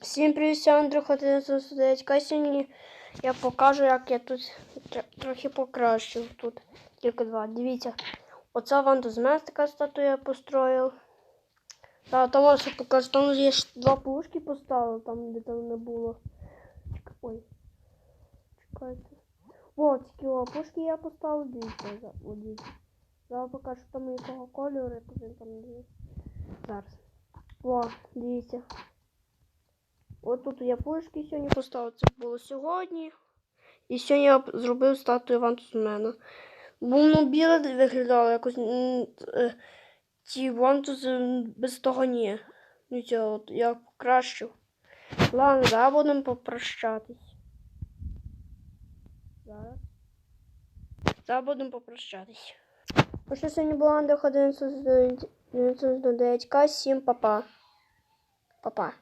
Всім привіт, я Андрюх 1109 Сьогодні я покажу, як я тут трохи покращив тут. Тільки два. Дивіться. Оце вам до мене така статуя построїв. Та там ось покажу, там я ж два пушки поставив, там де там не було. Ой. Чекайте. О, такі о, пушки я поставив, дивіться. дивіться. Зараз покажу, там якого кольору, як він там є. Зараз. О, дивіться. От тут я пушки сьогодні поставив. Це було сьогодні. І сьогодні я зробив статую Вантузмена. Бо воно біле виглядало якось. е, Ті вантузи без того ні. Ну от я покращив. Ладно, зараз будемо попрощатись. Зараз. Зараз будемо попрощатись. Ну що сьогодні була Андер 11 9К, 7 папа. Папа.